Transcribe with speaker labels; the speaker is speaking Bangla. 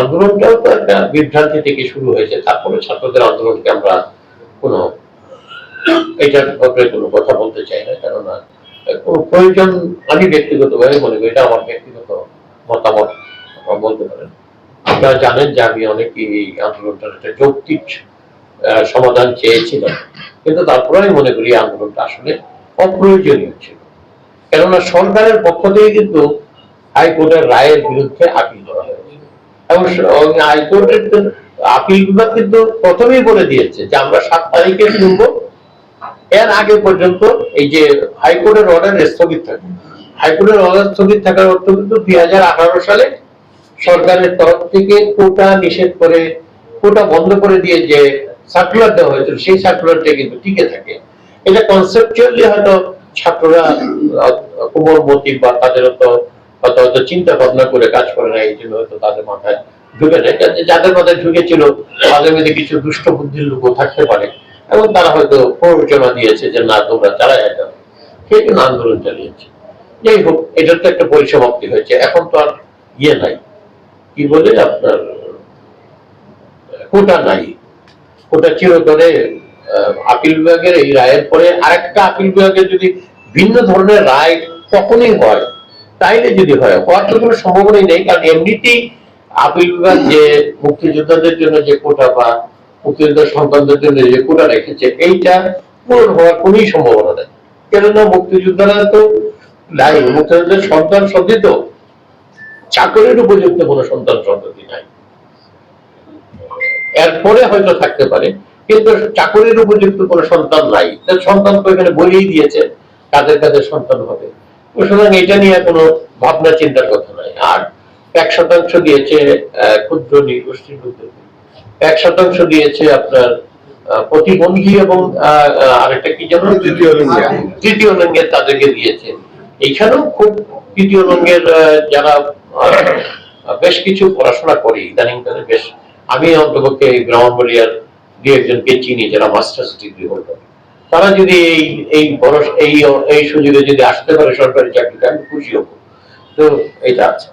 Speaker 1: আন্দোলনটাও তো একটা বিভ্রান্তি থেকে শুরু হয়েছে, তারপরে ছাত্রদের আন্দোলনকে আমরা কোনো এটার ব্যাপারে কোনো কথা বলতে চাই না, কেননা কোনো প্রয়োজন আমি ব্যক্তিগতভাবে মনে করি, এটা আমার ব্যক্তিগত মতামত বলতে পারেন। আপনারা জানেন যে আমি অনেকে এই আন্দোলনটার একটা যৌক্তিক সমাধান চেয়েছিলাম, কিন্তু তারপরে আমি মনে করি আন্দোলনটা আসলে অপ্রয়োজনীয় ছিল। কেননা সরকারের পক্ষ থেকে কিন্তু হাইকোর্টের রায়ের বিরুদ্ধে আপিল হাইকোর্টের আপিল বিভাগ কিন্তু প্রথমেই বলে দিয়েছে যে আমরা সাত তারিখে শুনব। এর আগে পর্যন্ত এই যে হাইকোর্টের অর্ডার স্থগিত থাকে। হাইকোর্টের অর্ডার স্থগিত থাকার অর্থ কিন্তু দুই সালে সরকারের তরফ থেকে কোটা নিষেধ করে, কোটা বন্ধ করে দিয়ে যে সার্কুলার দেওয়া হয়েছিল, সেই সার্কুলারটা কিন্তু টিকে থাকে। এটা কনসেপচুয়ালি হয়তো ছাত্ররা কোমলমতি বা তাদের হয়তো হয়তো চিন্তা ভাবনা করে কাজ করে না, এই জন্য হয়তো তাদের মাথায় ঢুকে নেয় যাদের মাথায় ঢুকেছিল, তাদের মধ্যে কিছু দুষ্ট বুদ্ধির লোকও থাকতে পারে। এবং তারা হয়তো প্ররোচনা দিয়েছে যে, না, তোমরা চালাই যাও। সেই জন্য আন্দোলন চালিয়েছে। যাই হোক, এটার তো একটা পরিসমাপ্তি হয়েছে। এখন তো আর ইয়ে নাই। কি বলে আপনার, কোটা নাই। কোটা চিরতরে আপিল বিভাগের এই রায়ের পরে আরেকটা আপিল বিভাগের যদি ভিন্ন ধরনের রায় কখনই হয় তাইলে যদি হয়, হওয়ার তো কোনো সম্ভাবনাই নেই, কারণ এমনিতেই আপিল বিভাগ যে মুক্তিযোদ্ধাদের জন্য যে কোটা বা মুক্তিযোদ্ধা সন্তানদের জন্য যে কোটা রেখেছে, এইটা পূরণ হওয়ার কোনোই সম্ভাবনা নেই। কেননা মুক্তিযোদ্ধারা তো নাই মুক্তিযোদ্ধার সন্তান সন্ধিত চাকরির উপযুক্ত কোনো সন্তান সন্ততি নাই। এরপরে হয়তো থাকতে পারে, কিন্তু চাকরির উপযুক্ত কোনো সন্তান নাই। সন্তান তো এখানে বলেই দিয়েছে, কাদের কাদের সন্তান হবে। তো সুতরাং এটা নিয়ে কোনো ভাবনা চিন্তার কথা নাই আর এক শতাংশ দিয়েছে ক্ষুদ্র নৃগোষ্ঠীর লোকদের এক শতাংশ দিয়েছে আপনার প্রতিবন্ধী এবং আরেকটা কি যেন?
Speaker 2: তৃতীয়।
Speaker 1: তৃতীয় লিঙ্গের তাদেরকে দিয়েছে। এইখানেও খুব তৃতীয় লিঙ্গের যারা বেশ কিছু পড়াশোনা করি ইদানিং কালে বেশ আমি অন্তপক্ষে এই ব্রাহ্মণবাড়িয়ার দু একজনকে চিনি যারা মাস্টার্স ডিগ্রি হোল্ডার। তারা যদি এই এই এই এই সুযোগে যদি আসতে পারে সরকারি চাকরিতে, আমি খুশি হব। তো এটা আছে।